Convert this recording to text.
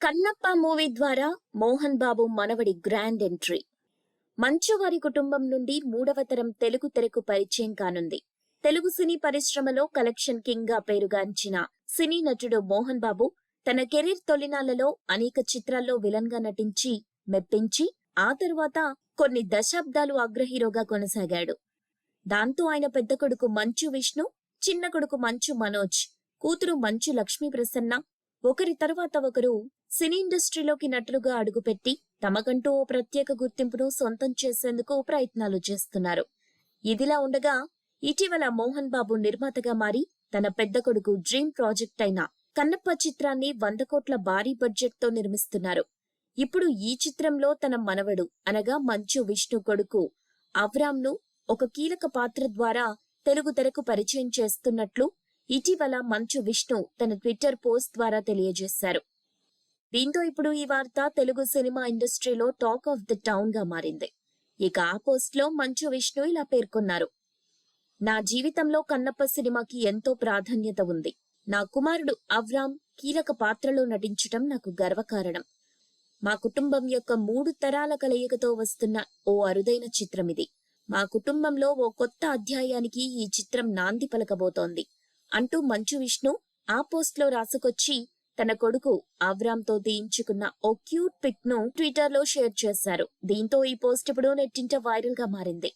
Kannappa movie ద్వారా మోహన్ బాబు మనవడి grand entry. మంచు వారి కుటుంబం నుండి మూడవ తరం తెలుగు తెరకు పరిచయం కానుంది. తెలుగు సినీ పరిశ్రమలో కలెక్షన్ కింగ్గా పేరుగాంచిన సినీ నటుడు మోహన్ బాబు తన కెరీర్ తొలినాళ్ళలో అనేక చిత్రాల్లో విలన్గా నటించి మెప్పించి ఆ తరువాత కొన్ని దశాబ్దాలు అగ్రహీరోగా కొనసాగాడు. దాంతో ఆయన పెద్ద కొడుకు మంచు విష్ణు చిన్న కొడుకు మంచు మనోజ్ కూతురు మంచు లక్ష్మీ ప్రసన్న ఒకరి తర్వాత ఒకరు సినీ ఇండస్ట్రీలోకి నటులుగా అడుగుపెట్టి తమకంటూ ఓ ప్రత్యేక గుర్తింపును సొంతం చేసేందుకు ప్రయత్నాలు చేస్తున్నారు. ఇదిలా ఉండగా ఇటీవల మోహన్ బాబు నిర్మాతగా మారి తన పెద్ద కొడుకు డ్రీమ్ ప్రాజెక్ట్ అయిన కన్నప్ప చిత్రాన్ని వంద కోట్ల భారీ బడ్జెట్తో నిర్మిస్తున్నారు. ఇప్పుడు ఈ చిత్రంలో తన మనవడు అనగా మంచు విష్ణు కొడుకు అవ్రామ్ను ఒక కీలక పాత్ర ద్వారా తెలుగు తెరకు పరిచయం చేస్తున్నట్లు ఇటీవల మంచు విష్ణు తన ట్విట్టర్ పోస్ట్ ద్వారా తెలియజేశారు. దీంతో ఇప్పుడు ఈ వార్త తెలుగు సినిమా ఇండస్ట్రీలో టాక్ ఆఫ్ ద టౌన్గా మారింది. ఇక ఆ పోస్ట్లో మంచు విష్ణు ఇలా పేర్కొన్నారు. నా జీవితంలో కన్నప్ప సినిమాకి ఎంతో ప్రాధాన్యత ఉంది. నా కుమారుడు అవ్రామ్ కీలక పాత్రలో నటించటం నాకు గర్వకారణం. మా కుటుంబం యొక్క మూడు తరాల కలయికతో వస్తున్న ఓ అరుదైన చిత్రం ఇది మా కుటుంబంలో ఓ కొత్త అధ్యాయానికి ఈ చిత్రం నాంది పలకబోతోంది. అంటూ మంచు విష్ణు ఆ పోస్ట్లో రాసుకొచ్చి తన కొడుకు అవ్రామ్తో తీయించుకున్న ఓ క్యూట్ పిక్ను ట్విట్టర్లో షేర్ చేశారు. దీంతో ఈ పోస్ట్ ఇప్పుడు నెట్టింట వైరల్గా మారింది.